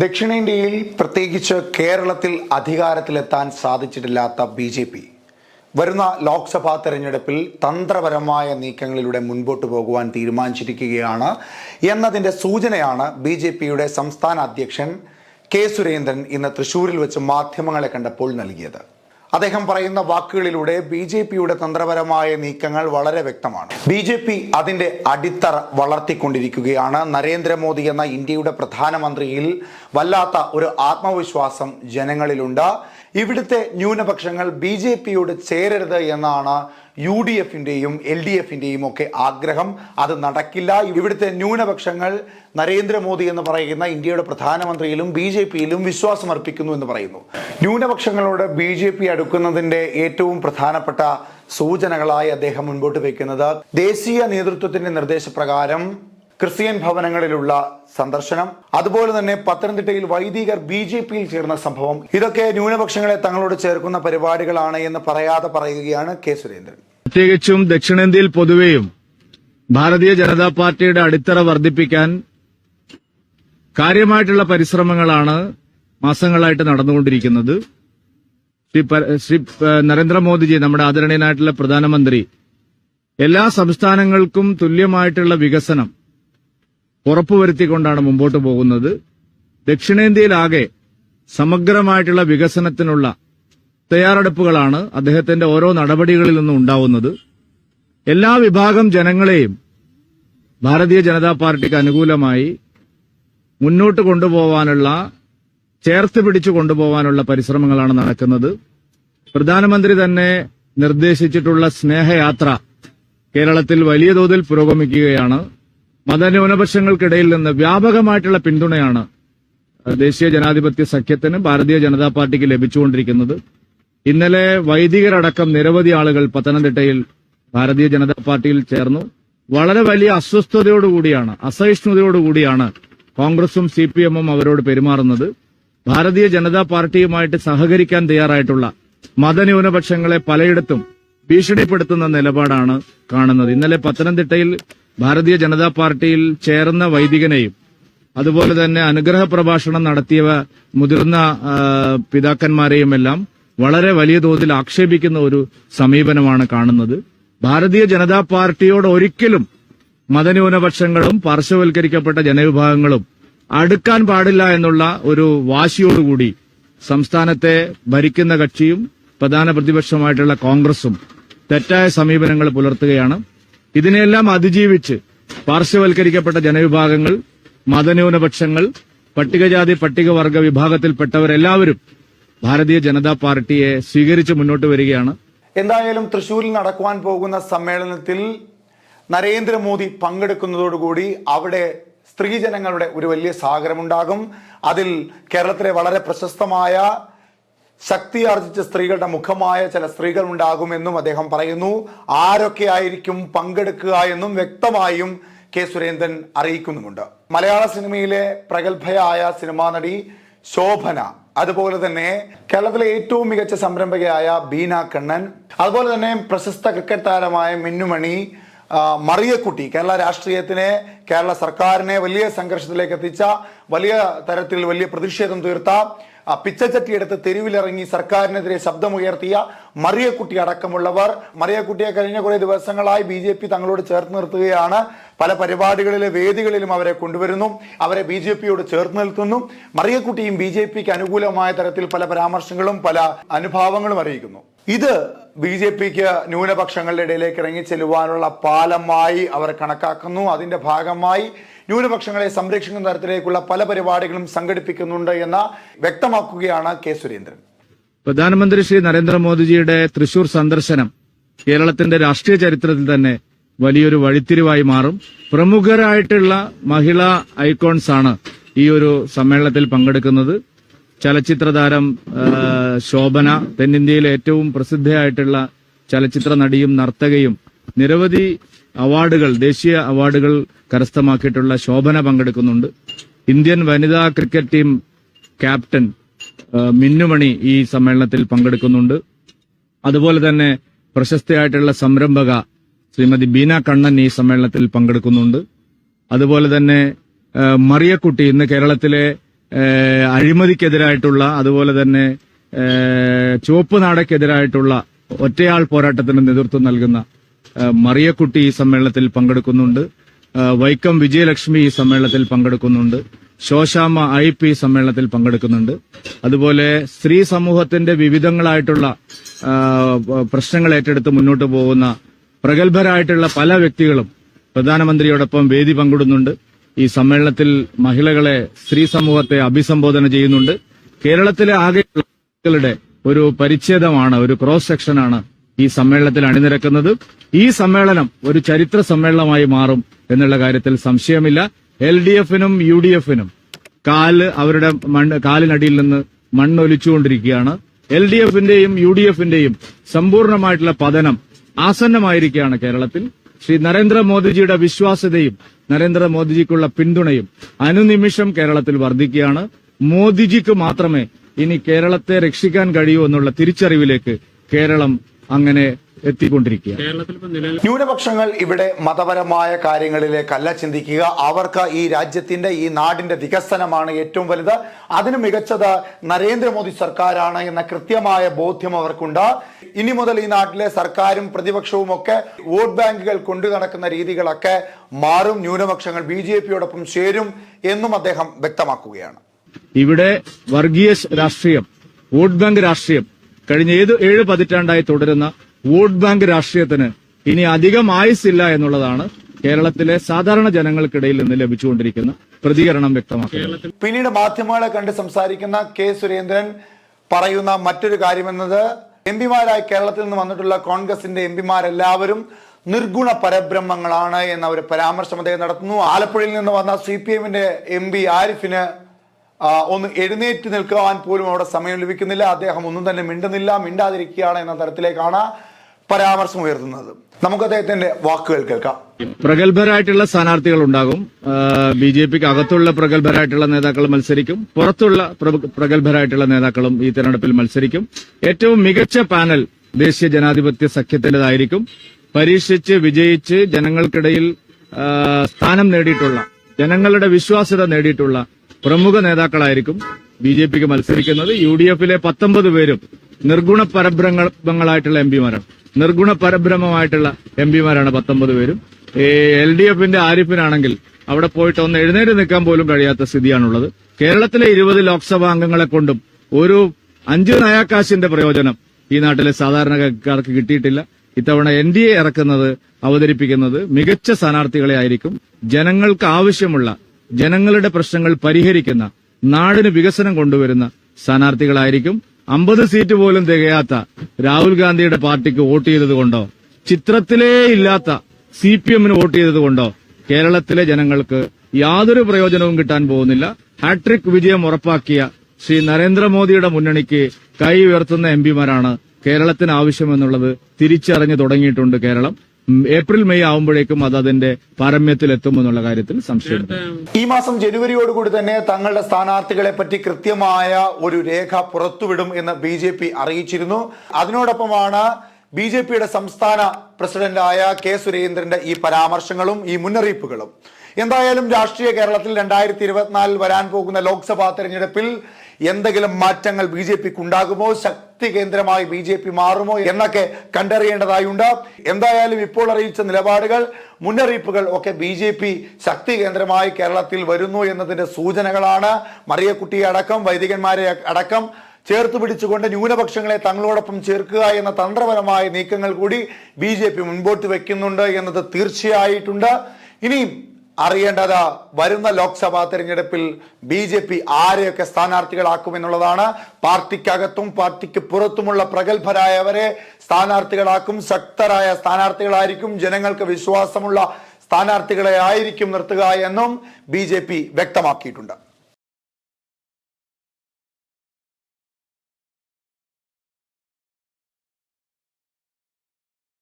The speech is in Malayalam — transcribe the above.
ദക്ഷിണേന്ത്യയിൽ പ്രത്യേകിച്ച് കേരളത്തിൽ അധികാരത്തിലെത്താൻ സാധിച്ചിട്ടില്ലാത്ത ബി ജെ പി. വരുന്ന ലോക്സഭാ തെരഞ്ഞെടുപ്പിൽ തന്ത്രപരമായ നീക്കങ്ങളിലൂടെ മുൻപോട്ട് പോകുവാൻ തീരുമാനിച്ചിരിക്കുകയാണ് എന്നതിന്റെ സൂചനയാണ് ബി ജെ പിയുടെ സംസ്ഥാന അധ്യക്ഷൻ കെ സുരേന്ദ്രൻ ഇന്ന് തൃശൂരിൽ വെച്ച് മാധ്യമങ്ങളെ കണ്ടപ്പോൾ നൽകിയത്. അദ്ദേഹം പറയുന്ന വാക്കുകളിലൂടെ ബി ജെ പിയുടെ തന്ത്രപരമായ നീക്കങ്ങൾ വളരെ വ്യക്തമാണ്. ബി ജെ പി അതിന്റെ അടിത്തറ വളർത്തിക്കൊണ്ടിരിക്കുകയാണ്. നരേന്ദ്രമോദി എന്ന ഇന്ത്യയുടെ പ്രധാനമന്ത്രിയിൽ വല്ലാത്ത ഒരു ആത്മവിശ്വാസം ജനങ്ങളിലുണ്ട്. ഇവിടുത്തെ ന്യൂനപക്ഷങ്ങൾ ബി ജെ പിയോട് ചേരരുത് എന്നാണ് യു ഡി എഫിന്റെയും എൽ ഡി എഫിന്റെയും ഒക്കെ ആഗ്രഹം അത് നടക്കില്ല. ഇവിടുത്തെ ന്യൂനപക്ഷങ്ങൾ നരേന്ദ്രമോദി എന്ന് പറയുന്ന ഇന്ത്യയുടെ പ്രധാനമന്ത്രിയിലും ബി ജെ പിയിലും വിശ്വാസമർപ്പിക്കുന്നു എന്ന് പറയുന്നു. ന്യൂനപക്ഷങ്ങളോട് ബി ജെ പി അടുക്കുന്നതിന്റെ ഏറ്റവും പ്രധാനപ്പെട്ട സൂചനകളായി അദ്ദേഹം മുൻപോട്ട് വയ്ക്കുന്നത് ദേശീയ നേതൃത്വത്തിന്റെ നിർദ്ദേശപ്രകാരം ക്രിസ്ത്യൻ ഭവനങ്ങളിലുള്ള സന്ദർശനം അതുപോലെ തന്നെ പത്തനംതിട്ടയിൽ വൈദികർ ബി ജെ പിയിൽ ചേർന്ന സംഭവം. ഇതൊക്കെ ന്യൂനപക്ഷങ്ങളെ തങ്ങളോട് ചേർക്കുന്ന പരിപാടികളാണ് എന്ന് പറയാതെ പറയുകയാണ് കെ സുരേന്ദ്രൻ. പ്രത്യേകിച്ചും ദക്ഷിണേന്ത്യയിൽ പൊതുവെയും ഭാരതീയ ജനതാ പാർട്ടിയുടെ അടിത്തറ വർദ്ധിപ്പിക്കാൻ കാര്യമായിട്ടുള്ള പരിശ്രമങ്ങളാണ് മാസങ്ങളായിട്ട് നടന്നുകൊണ്ടിരിക്കുന്നത്. ശ്രീ ശ്രീ നരേന്ദ്രമോദിജി നമ്മുടെ ആദരണീയനായിട്ടുള്ള പ്രധാനമന്ത്രി എല്ലാ സംസ്ഥാനങ്ങൾക്കും തുല്യമായിട്ടുള്ള വികസനം ഉറപ്പുവരുത്തിക്കൊണ്ടാണ് മുമ്പോട്ട് പോകുന്നത്. ദക്ഷിണേന്ത്യയിലാകെ സമഗ്രമായിട്ടുള്ള വികസനത്തിനുള്ള തയ്യാറെടുപ്പുകളാണ് അദ്ദേഹത്തിന്റെ ഓരോ നടപടികളിൽ നിന്നും ഉണ്ടാവുന്നത്. എല്ലാ വിഭാഗം ജനങ്ങളെയും ഭാരതീയ ജനതാ പാർട്ടിക്ക് അനുകൂലമായി മുന്നോട്ട് കൊണ്ടുപോവാനുള്ള ചേർത്ത് പിടിച്ചു കൊണ്ടുപോവാനുള്ള പരിശ്രമങ്ങളാണ് നടക്കുന്നത്. പ്രധാനമന്ത്രി തന്നെ നിർദ്ദേശിച്ചിട്ടുള്ള സ്നേഹയാത്ര കേരളത്തിൽ വലിയ തോതിൽ പുരോഗമിക്കുകയാണ്. മതന്യൂനപക്ഷങ്ങൾക്കിടയിൽ നിന്ന് വ്യാപകമായിട്ടുള്ള പിന്തുണയാണ് ദേശീയ ജനാധിപത്യ സഖ്യത്തിന് ഭാരതീയ ജനതാ പാർട്ടിക്ക് ലഭിച്ചുകൊണ്ടിരിക്കുന്നത്. ഇന്നലെ വൈദികരടക്കം നിരവധി ആളുകൾ പത്തനംതിട്ടയിൽ ഭാരതീയ ജനതാ പാർട്ടിയിൽ ചേർന്നു. വളരെ വലിയ അസ്വസ്ഥതയോടുകൂടിയാണ് അസഹിഷ്ണുതയോടുകൂടിയാണ് കോൺഗ്രസും സി പി എമ്മും അവരോട് പെരുമാറുന്നത്. ഭാരതീയ ജനതാ പാർട്ടിയുമായിട്ട് സഹകരിക്കാൻ തയ്യാറായിട്ടുള്ള മതന്യൂനപക്ഷങ്ങളെ പലയിടത്തും ഭീഷണിപ്പെടുത്തുന്ന നിലപാടാണ് കാണുന്നത്. ഇന്നലെ പത്തനംതിട്ടയിൽ ഭാരതീയ ജനതാ പാർട്ടിയിൽ ചേർന്ന വൈദികനെയും അതുപോലെ തന്നെ അനുഗ്രഹ പ്രഭാഷണം നടത്തിയ മുതിർന്ന പിതാക്കന്മാരെയും എല്ലാം വളരെ വലിയ തോതിൽ ആക്ഷേപിക്കുന്ന ഒരു സമീപനമാണ് കാണുന്നത്. ഭാരതീയ ജനതാ പാർട്ടിയോട് ഒരിക്കലും മതന്യൂനപക്ഷങ്ങളും പാർശ്വവൽക്കരിക്കപ്പെട്ട ജനവിഭാഗങ്ങളും അടുക്കാൻ പാടില്ല എന്നുള്ള ഒരു വാശിയോടുകൂടി സംസ്ഥാനത്തെ ഭരിക്കുന്ന കക്ഷിയും പ്രധാന പ്രതിപക്ഷമായിട്ടുള്ള കോൺഗ്രസും തെറ്റായ സമീപനങ്ങൾ പുലർത്തുകയാണ്. ഇതിനെല്ലാം അതിജീവിച്ച് പാർശ്വവൽക്കരിക്കപ്പെട്ട ജനവിഭാഗങ്ങൾ മതന്യൂനപക്ഷങ്ങൾ പട്ടികജാതി പട്ടികവർഗ വിഭാഗത്തിൽപ്പെട്ടവരെല്ലാവരും ഭാരതീയ ജനതാ പാർട്ടിയെ സ്വീകരിച്ച് മുന്നോട്ട് വരികയാണ്. എന്തായാലും തൃശൂരിൽ നടക്കുവാൻ പോകുന്ന സമ്മേളനത്തിൽ നരേന്ദ്രമോദി പങ്കെടുക്കുന്നതോടുകൂടി അവിടെ സ്ത്രീജനങ്ങളുടെ ഒരു വലിയ സാഗരമുണ്ടാകും. അതിൽ കേരളത്തിലെ വളരെ പ്രശസ്തമായ ശക്തി ആർജിച്ച സ്ത്രീകളുടെ മുഖമായ ചില സ്ത്രീകൾ ഉണ്ടാകുമെന്നും അദ്ദേഹം പറയുന്നു. ആരൊക്കെയായിരിക്കും പങ്കെടുക്കുക എന്നും വ്യക്തമായും കെ സുരേന്ദ്രൻ അറിയിക്കുന്നുമുണ്ട്. മലയാള സിനിമയിലെ പ്രഗത്ഭയായ സിനിമാ നടി ശോഭന അതുപോലെ തന്നെ കേരളത്തിലെ ഏറ്റവും മികച്ച സംരംഭകയായ ബീന കണ്ണൻ അതുപോലെ തന്നെ പ്രശസ്ത ക്രിക്കറ്റ് താരമായ മിന്നുമണി മറിയക്കുട്ടി കേരള രാഷ്ട്രീയത്തിനെ കേരള സർക്കാരിനെ വലിയ സംഘർഷത്തിലേക്ക് എത്തിച്ച വലിയ തരത്തിൽ വലിയ പ്രതിഷേധം തീർത്ത പിച്ചച്ചട്ടിയെടുത്ത് പിച്ചച്ചട്ടി തെരുവിലിറങ്ങി സർക്കാരിനെതിരെ ശബ്ദമുയർത്തിയ മറിയക്കുട്ടി അടക്കമുള്ളവർ. മറിയക്കുട്ടിയെ കഴിഞ്ഞ കുറേ ദിവസങ്ങളായി ബി തങ്ങളോട് ചേർത്ത് നിർത്തുകയാണ്. പല പരിപാടികളിലെ വേദികളിലും അവരെ കൊണ്ടുവരുന്നു. അവരെ ബി ജെ പിയോട് ചേർത്ത് നിർത്തുന്നു മറിയക്കുട്ടിയും ബി ജെ പിക്ക് അനുകൂലമായ തരത്തിൽ പല പരാമർശങ്ങളും പല അനുഭാവങ്ങളും അറിയിക്കുന്നു. ഇത് ബി ജെ പിക്ക് ന്യൂനപക്ഷങ്ങളുടെ ഇടയിലേക്ക് ഇറങ്ങി ചെല്ലുവാനുള്ള പാലമായി അവർ കണക്കാക്കുന്നു. അതിന്റെ ഭാഗമായി ന്യൂനപക്ഷങ്ങളെ സംരക്ഷിക്കുന്ന തരത്തിലേക്കുള്ള പല പരിപാടികളും സംഘടിപ്പിക്കുന്നുണ്ട് എന്ന് വ്യക്തമാക്കുകയാണ് കെ സുരേന്ദ്രൻ. പ്രധാനമന്ത്രി ശ്രീ നരേന്ദ്രമോദിജിയുടെ തൃശൂർ സന്ദർശനം കേരളത്തിന്റെ രാഷ്ട്രീയ ചരിത്രത്തിൽ തന്നെ വലിയൊരു വഴിത്തിരിവായി മാറും. പ്രമുഖരായിട്ടുള്ള മഹിളാ ഐക്കോൺസ് ആണ് ഈ ഒരു സമ്മേളനത്തിൽ പങ്കെടുക്കുന്നത്. ചലച്ചിത്ര താരം ശോഭന തെന്നിന്ത്യയിലെ ഏറ്റവും പ്രസിദ്ധയായിട്ടുള്ള ചലച്ചിത്ര നടിയും നർത്തകയും നിരവധി അവാർഡുകൾ ദേശീയ അവാർഡുകൾ കരസ്ഥമാക്കിയിട്ടുള്ള ശോഭന പങ്കെടുക്കുന്നുണ്ട്. ഇന്ത്യൻ വനിതാ ക്രിക്കറ്റ് ടീം ക്യാപ്റ്റൻ മിന്നുമണി ഈ സമ്മേളനത്തിൽ പങ്കെടുക്കുന്നുണ്ട്. അതുപോലെ തന്നെ പ്രശസ്തയായിട്ടുള്ള സംരംഭക ശ്രീമതി ബീന കണ്ണൻ ഈ സമ്മേളനത്തിൽ പങ്കെടുക്കുന്നുണ്ട്. അതുപോലെ തന്നെ മറിയക്കുട്ടി ഇന്ന് കേരളത്തിലെ അഴിമതിക്കെതിരായിട്ടുള്ള അതുപോലെ തന്നെ ചുവപ്പ് നാടക്കെതിരായിട്ടുള്ള ഒറ്റയാൾ പോരാട്ടത്തിന് നേതൃത്വം നൽകുന്ന മറിയക്കുട്ടി ഈ സമ്മേളനത്തിൽ പങ്കെടുക്കുന്നുണ്ട്. വൈക്കം വിജയലക്ഷ്മി ഈ സമ്മേളനത്തിൽ പങ്കെടുക്കുന്നുണ്ട്. ശോശാമ ഐ പി സമ്മേളനത്തിൽ പങ്കെടുക്കുന്നുണ്ട്. അതുപോലെ സ്ത്രീ സമൂഹത്തിന്റെ വിവിധങ്ങളായിട്ടുള്ള പ്രശ്നങ്ങൾ ഏറ്റെടുത്ത് മുന്നോട്ട് പോകുന്ന പ്രഗത്ഭരായിട്ടുള്ള പല വ്യക്തികളും പ്രധാനമന്ത്രിയോടൊപ്പം വേദി പങ്കിടുന്നുണ്ട്. ഈ സമ്മേളനത്തിൽ മഹിളകളെ സ്ത്രീ സമൂഹത്തെ അഭിസംബോധന ചെയ്യുന്നുണ്ട്. കേരളത്തിലെ ആകെ ഒരു പരിച്ഛേദമാണ് ഒരു ക്രോസ് സെക്ഷനാണ് ഈ സമ്മേളനത്തിൽ അണിനിരക്കുന്നത്. ഈ സമ്മേളനം ഒരു ചരിത്ര സമ്മേളനമായി മാറും എന്നുള്ള കാര്യത്തിൽ സംശയമില്ല. എൽ ഡി എഫിനും യു ഡി എഫിനും കാൽ അവരുടെ മണ്ണ് കാലിനടിയിൽ നിന്ന് മണ്ണൊലിച്ചുകൊണ്ടിരിക്കുകയാണ്. എൽ ഡി എഫിന്റെയും യു ഡി എഫിന്റെയും സമ്പൂർണമായിട്ടുള്ള പതനം ആസന്നമായിരിക്കുകയാണ് കേരളത്തിൽ. ശ്രീ നരേന്ദ്രമോദിജിയുടെ വിശ്വാസ്യതയും നരേന്ദ്രമോദിജിക്കുള്ള പിന്തുണയും അനുനിമിഷം കേരളത്തിൽ വർദ്ധിക്കുകയാണ്. മോദിജിക്ക് മാത്രമേ ഇനി കേരളത്തെ രക്ഷിക്കാൻ കഴിയൂ എന്നുള്ള തിരിച്ചറിവിലേക്ക് കേരളം അങ്ങനെ നിലവിൽ ന്യൂനപക്ഷങ്ങൾ ഇവിടെ മതപരമായ കാര്യങ്ങളിലേക്കല്ല ചിന്തിക്കുക. അവർക്ക് ഈ രാജ്യത്തിന്റെ ഈ നാടിന്റെ വികസനമാണ് ഏറ്റവും വലുത്. അതിന് മികച്ചത് നരേന്ദ്രമോദി സർക്കാരാണ് എന്ന കൃത്യമായ ബോധ്യം അവർക്കുണ്ട്. ഇനി മുതൽ ഈ നാട്ടിലെ സർക്കാരും പ്രതിപക്ഷവും ഒക്കെ വോട്ട് ബാങ്കുകൾ കൊണ്ടു നടക്കുന്ന രീതികളൊക്കെ മാറും ന്യൂനപക്ഷങ്ങൾ ബി ജെ പിയോടൊപ്പം ചേരും എന്നും അദ്ദേഹം വ്യക്തമാക്കുകയാണ്. ഇവിടെ വർഗീയ രാഷ്ട്രീയം വോട്ട് ബാങ്ക് രാഷ്ട്രീയം കഴിഞ്ഞ ഏത് ഏഴ് പതിറ്റാണ്ടായി തുടരുന്ന വോട്ട് ബാങ്ക് രാഷ്ട്രീയത്തിന് ഇനി അധികം ആയുസില്ല എന്നുള്ളതാണ് കേരളത്തിലെ സാധാരണ ജനങ്ങൾക്കിടയിൽ നിന്ന് ലഭിച്ചുകൊണ്ടിരിക്കുന്ന പ്രതികരണം വ്യക്തമാക്കുന്നത്. പിന്നീട് മാധ്യമങ്ങളെ കണ്ട് സംസാരിക്കുന്ന കെ സുരേന്ദ്രൻ പറയുന്ന മറ്റൊരു കാര്യമെന്നത് എം പിമാരായി കേരളത്തിൽ നിന്ന് വന്നിട്ടുള്ള കോൺഗ്രസിന്റെ എം പിമാരെല്ലാവരും നിർഗുണ പരബ്രഹ്മങ്ങളാണ് എന്ന ഒരു പരാമർശം അദ്ദേഹം നടത്തുന്നു. ആലപ്പുഴയിൽ നിന്ന് വന്ന സി പി എമ്മിന്റെ എം പി ആരിഫിന് ഒന്ന് എഴുന്നേറ്റ് നിൽക്കുവാൻ പോലും അവിടെ സമയം ലഭിക്കുന്നില്ല. അദ്ദേഹം ഒന്നും തന്നെ മിണ്ടുന്നില്ല. മിണ്ടാതിരിക്കുകയാണ് എന്ന തരത്തിലേക്കാണ് പരാമർശം ഉയർത്തുന്നത്. നമുക്ക് അദ്ദേഹത്തിന്റെ വാക്കുകൾ കേൾക്കാം. പ്രഗത്ഭരായിട്ടുള്ള സ്ഥാനാർത്ഥികൾ ഉണ്ടാകും. ബി ജെ പിക്ക് അകത്തുള്ള പ്രഗത്ഭരായിട്ടുള്ള നേതാക്കൾ മത്സരിക്കും. പുറത്തുള്ള പ്ര- പ്രഗത്ഭരായിട്ടുള്ള നേതാക്കളും ഈ തെരഞ്ഞെടുപ്പിൽ മത്സരിക്കും. ഏറ്റവും മികച്ച പാനൽ ദേശീയ ജനാധിപത്യ സഖ്യത്തിന്റേതായിരിക്കും പരീക്ഷിച്ച് വിജയിച്ച് ജനങ്ങൾക്കിടയിൽ സ്ഥാനം നേടിയിട്ടുള്ള ജനങ്ങളുടെ വിശ്വാസ്യത നേടിയിട്ടുള്ള പ്രമുഖ നേതാക്കളായിരിക്കും ബി ജെ പിക്ക് മത്സരിക്കുന്നത്. യു ഡി എഫിലെ പത്തൊമ്പത് പേരും നിർഗുണ പരബ്രഹങ്ങളായിട്ടുള്ള എം പിമാരാണ്. നിർഗുണ പരബ്രഹ്മമായിട്ടുള്ള എം പിമാരാണ് പത്തൊമ്പത് പേരും. എൽ ഡി എഫിന്റെ ആരിഫിനാണെങ്കിൽ അവിടെ പോയിട്ട് ഒന്ന് എഴുന്നേറ്റ് നിൽക്കാൻ പോലും കഴിയാത്ത സ്ഥിതിയാണുള്ളത്. കേരളത്തിലെ ഇരുപത് ലോക്സഭാ അംഗങ്ങളെ കൊണ്ടും ഒരു അഞ്ചു നയാക്കാശിന്റെ പ്രയോജനം ഈ നാട്ടിലെ സാധാരണക്കാർക്ക് കിട്ടിയിട്ടില്ല. ഇത്തവണ എൻ ഡി എ ഇറക്കുന്നത് അവതരിപ്പിക്കുന്നത് മികച്ച സ്ഥാനാർത്ഥികളെ ആയിരിക്കും. ജനങ്ങൾക്ക് ആവശ്യമുള്ള ജനങ്ങളുടെ പ്രശ്നങ്ങൾ പരിഹരിക്കുന്ന നാടിന് വികസനം കൊണ്ടുവരുന്ന സ്ഥാനാർത്ഥികളായിരിക്കും. അമ്പത് സീറ്റ് പോലും തികയാത്ത രാഹുൽ ഗാന്ധിയുടെ പാർട്ടിക്ക് വോട്ട് ചെയ്തത് കൊണ്ടോ ചിത്രത്തിലേ ഇല്ലാത്ത സി പി എമ്മിന് വോട്ട് ചെയ്തത് കൊണ്ടോ കേരളത്തിലെ ജനങ്ങൾക്ക് യാതൊരു പ്രയോജനവും കിട്ടാൻ പോകുന്നില്ല. ഹാട്രിക് വിജയം ഉറപ്പാക്കിയ ശ്രീ നരേന്ദ്രമോദിയുടെ മുന്നണിക്ക് കൈ ഉയർത്തുന്ന എം പിമാരാണ് കേരളത്തിന് ആവശ്യമെന്നുള്ളത് തിരിച്ചറിഞ്ഞു തുടങ്ങിയിട്ടുണ്ട് കേരളം. ഏപ്രിൽ മെയ് ആവുമ്പോഴേക്കും അത് അതിന്റെ പാരമ്യത്തിലെത്തുമെന്നുള്ള കാര്യത്തിൽ സംശയം ഈ മാസം ജനുവരിയോടുകൂടി തന്നെ തങ്ങളുടെ സ്ഥാനാർത്ഥികളെ പറ്റി കൃത്യമായ ഒരു രേഖ പുറത്തുവിടും എന്ന് ബി ജെ പി അറിയിച്ചിരുന്നു. അതിനോടൊപ്പമാണ് ബി ജെ പിയുടെ സംസ്ഥാന പ്രസിഡന്റായ കെ സുരേന്ദ്രന്റെ ഈ പരാമർശങ്ങളും ഈ മുന്നറിയിപ്പുകളും. എന്തായാലും രാഷ്ട്രീയ കേരളത്തിൽ രണ്ടായിരത്തി ഇരുപത്തിനാലിൽ വരാൻ പോകുന്ന ലോക്സഭാ തെരഞ്ഞെടുപ്പിൽ എന്തെങ്കിലും മാറ്റങ്ങൾ ബി ജെ പിക്ക് ഉണ്ടാകുമോ ശക്തി കേന്ദ്രമായി ബി ജെ പി മാറുമോ എന്നൊക്കെ കണ്ടറിയേണ്ടതായുണ്ട്. എന്തായാലും ഇപ്പോൾ അറിയിച്ച നിലപാടുകൾ മുന്നറിയിപ്പുകൾ ഒക്കെ ബി ജെ പി ശക്തി കേന്ദ്രമായി കേരളത്തിൽ വരുന്നു എന്നതിന്റെ സൂചനകളാണ്. മറിയക്കുട്ടിയെ അടക്കം വൈദികന്മാരെ അടക്കം ചേർത്ത് പിടിച്ചുകൊണ്ട് ന്യൂനപക്ഷങ്ങളെ തങ്ങളോടൊപ്പം ചേർക്കുക എന്ന തന്ത്രപരമായ നീക്കങ്ങൾ കൂടി ബി മുൻപോട്ട് വെക്കുന്നുണ്ട് എന്നത് തീർച്ചയായിട്ടുണ്ട്. ഇനിയും അറിയേണ്ടത് വരുന്ന ലോക്സഭാ തെരഞ്ഞെടുപ്പിൽ ബി ജെ പി ആരെയൊക്കെ സ്ഥാനാർത്ഥികളാക്കുമെന്നുള്ളതാണ്. പാർട്ടിക്കകത്തും പാർട്ടിക്ക് പുറത്തുമുള്ള പ്രഗത്ഭരായവരെ സ്ഥാനാർത്ഥികളാക്കും. ശക്തരായ സ്ഥാനാർത്ഥികളായിരിക്കും. ജനങ്ങൾക്ക് വിശ്വാസമുള്ള സ്ഥാനാർത്ഥികളെ ആയിരിക്കും നിർത്തുക എന്നും ബി വ്യക്തമാക്കിയിട്ടുണ്ട്.